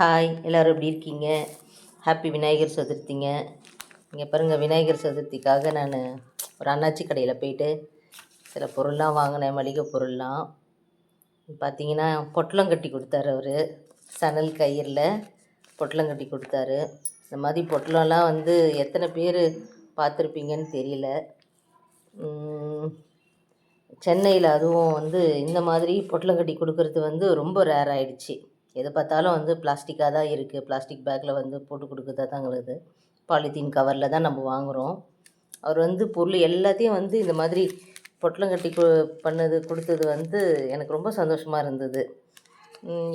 Hi எல்லோரும் எப்படி இருக்கீங்க? ஹாப்பி விநாயகர் சதுர்த்திங்க. இங்கே பாருங்கள் விநாயகர் சதுர்த்திக்காக நான் ஒரு அண்ணாச்சி கடையில் போயிட்டு சில பொருள்லாம் வாங்கினேன் மளிகை பொருள்லாம். பார்த்தீங்கன்னா பொட்டலம் கட்டி கொடுத்தாரு அவர். சணல் கயிறில் பொட்டலம் கட்டி கொடுத்தாரு. இந்த மாதிரி பொட்டலம்லாம் வந்து எத்தனை பேர் பார்த்துருப்பீங்கன்னு தெரியல. சென்னையில் அதுவும் வந்து இந்த மாதிரி பொட்டலம் கட்டி கொடுக்கறது வந்து ரொம்ப ரேர் ஆகிடுச்சி எதை பார்த்தாலும் வந்து பிளாஸ்டிக்காக தான் இருக்குது பிளாஸ்டிக் பேக்கில் வந்து போட்டு கொடுக்குறதா தாங்கிறது பாலித்தீன் கவரில் தான் நம்ம வாங்குகிறோம் அவர் வந்து பொருள் எல்லாத்தையும் வந்து இந்த மாதிரி பொட்டலங்கட்டி பண்ணது கொடுத்தது வந்து எனக்கு ரொம்ப சந்தோஷமாக இருந்தது.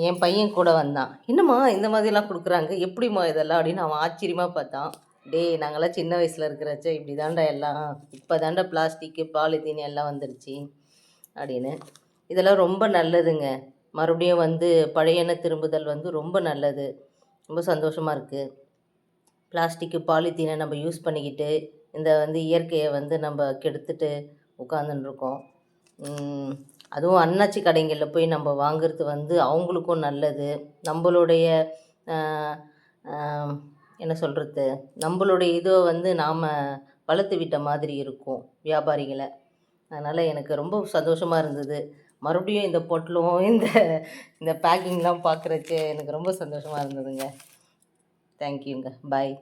என் பையன் கூட வந்தான். என்னம்மா இந்த மாதிரிலாம் கொடுக்குறாங்க? எப்படிம்மா இதெல்லாம்? அப்படின்னு அவன் ஆச்சரியமாக பார்த்தான். டேய் நாங்களாம் சின்ன வயசில் இருக்கிறச்ச இப்படி தாண்டா எல்லாம் இப்போ தாண்டா பிளாஸ்டிக்கு பாலித்தீன் எல்லாம் வந்துருச்சு அப்படின்னு. இதெல்லாம் ரொம்ப நல்லதுங்க. மறுபடியும் வந்து பழையன திரும்புதல் வந்து ரொம்ப நல்லது. ரொம்ப சந்தோஷமாக இருக்குது பிளாஸ்டிக்கு பாலித்தீனை நம்ம யூஸ் பண்ணிக்கிட்டு இந்த வந்து இயற்கையை வந்து நம்ம கெடுத்துட்டு உட்காந்துன்னு இருக்கோம். அதுவும் அண்ணாச்சி கடைங்களில் போய் நம்ம வாங்குறது வந்து அவங்களுக்கும் நல்லது. நம்மளுடைய என்ன சொல்கிறது நம்மளுடைய இதை வந்து நாம் வளர்த்து விட்ட மாதிரி இருக்கும் வியாபாரிகளை. அதனால் எனக்கு ரொம்ப சந்தோஷமாக இருந்தது. மறுபடியும் இந்த பொட்டலும் இந்த இந்த பேக்கிங்லாம் பார்க்குறக்கு எனக்கு ரொம்ப சந்தோஷமாக இருந்ததுங்க. தேங்க்யூங்க பாய்